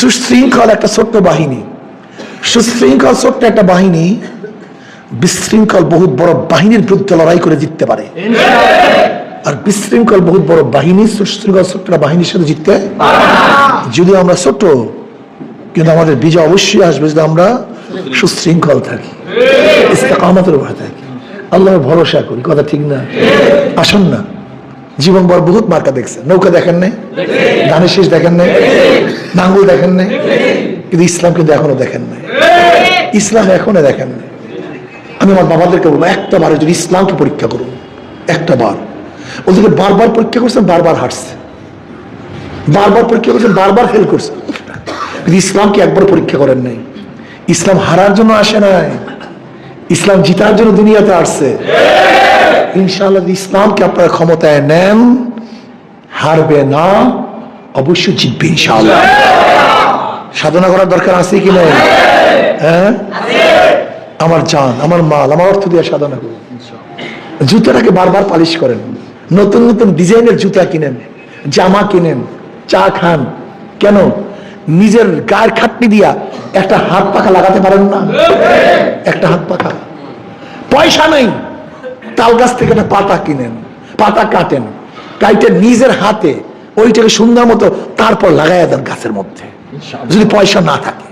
সুশৃঙ্খল একটা ছোট্ট বাহিনী। সুশৃঙ্খল ছোট্ট একটা বাহিনী বিশৃঙ্খল বহুত বড় বাহিনীর বিরুদ্ধে লড়াই করে জিততে পারে। আর বিশৃঙ্খল বহুত বড় বাহিনী সুশৃঙ্খল ছোট্ট বাহিনীর সাথে জিততে যদি আমরা ছোট, কিন্তু আমাদের বিজয় অবশ্যই আসবে যদি আমরা সুশৃঙ্খল থাকি, ইস্তেকামতের উপরে থাকি। আল্লাহ ভরসা করি, কথা ঠিক না? আসুন না। জীবন বর বহুত মার্কা দেখছেন। নৌকা দেখেন নাই? ধানের শেষ দেখেন নাই? নাঙ্গুল দেখেন নাই? কিন্তু ইসলাম কিন্তু এখনও দেখেন নাই। ইসলাম এখনও দেখেন নাই। আমি আমার বাবাদেরকে বলব, একটা বারে যদি ইসলামকে পরীক্ষা করুন। একটা বার। ওদেরকে বারবার পরীক্ষা করছেন, বারবার হারছে। বারবার পরীক্ষা করছেন, বারবার ফেল করছে। কিন্তু ইসলামকে একবার পরীক্ষা করেন নাই। ইসলাম হারার জন্য আসে নাই। ইসলাম জিতার জন্য দুনিয়াতে আসছে। ইনশাআল্লাহ ইসলামকে আপনারা ক্ষমতায় নেন, হারবে না। অবশ্যই জিতবে ইনশাআল্লাহ। সাধনা করার দরকার আছে কি নেই? হ্যাঁ? আমার জান, আমার মাল, আমার অর্থ দিয়ে সাধনা করুন জুতাটাকে বারবার পালিশ করেন। নতুন নতুন ডিজাইনের জুতা কিনেন, জামা কিনেন, চা খান। কেন? নিজের গায়ের খাটনি দিয়া একটা হাত পাখা লাগাতে পারেন না? একটা হাত পাখা। পয়সা নাই। তাল গাছ থেকে একটা পাতা কিনেন, পাতা কাটেন। কাইটে নিজের হাতে ওইটাকে সুন্দর মতো তারপর লাগাইয়া দেন গাছের মধ্যে। যদি পয়সা না থাকে।